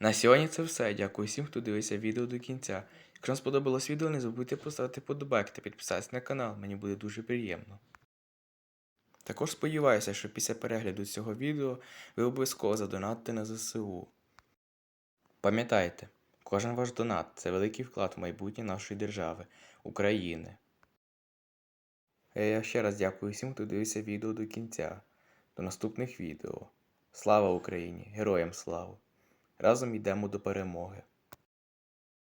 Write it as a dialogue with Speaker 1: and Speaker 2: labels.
Speaker 1: На сьогодні це все. Дякую всім, хто дивився відео до кінця. Якщо вам сподобалось відео, не забудьте поставити подобайк та підписатися на канал, мені буде дуже приємно. Також сподіваюся, що після перегляду цього відео ви обов'язково задонатите на ЗСУ. Пам'ятайте, кожен ваш донат це великий вклад в майбутнє нашої держави, України. Е, Я ще раз дякую всім, хто дивився відео до кінця. До наступних відео. Слава Україні! Героям слава! Разом йдемо до перемоги!